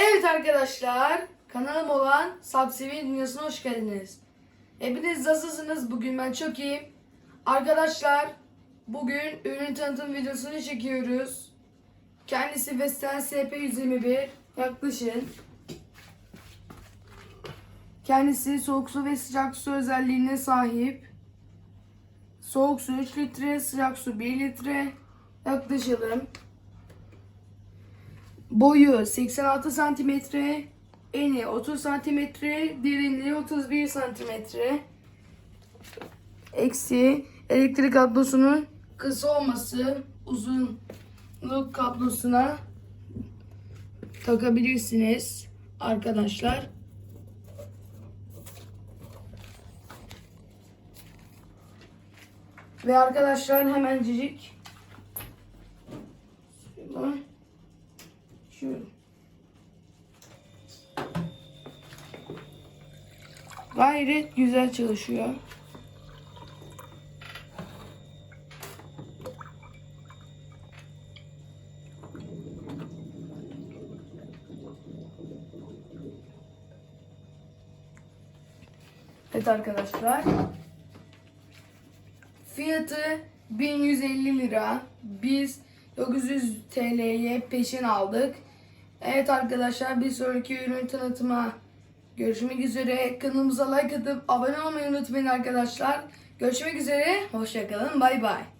Evet arkadaşlar, kanalım olan Subsevin Dünyası'na hoş geldiniz. Hepiniz nasılsınız? Bugün ben çok iyiyim. Arkadaşlar, bugün ürün tanıtım videosunu çekiyoruz. Kendisi Western SP121. Yaklaşın. Kendisi soğuk su ve sıcak su özelliğine sahip. Soğuk su 3 litre, sıcak su 1 litre. Yaklaşalım. Boyu 86 santimetre, eni 30 santimetre, derinliği 31 santimetre. Eksi elektrik kablosunun kısa olması uzunluk kablosuna takabilirsiniz arkadaşlar. Ve arkadaşlar hemencik şöyle şu gayret güzel çalışıyor. Evet arkadaşlar. Fiyatı 1150 lira. Biz 900 TL'ye peşin aldık. Evet arkadaşlar bir sonraki ürün tanıtıma görüşmek üzere. Kanalımıza like atıp abone olmayı unutmayın arkadaşlar. Görüşmek üzere. Hoşçakalın. Bay bay.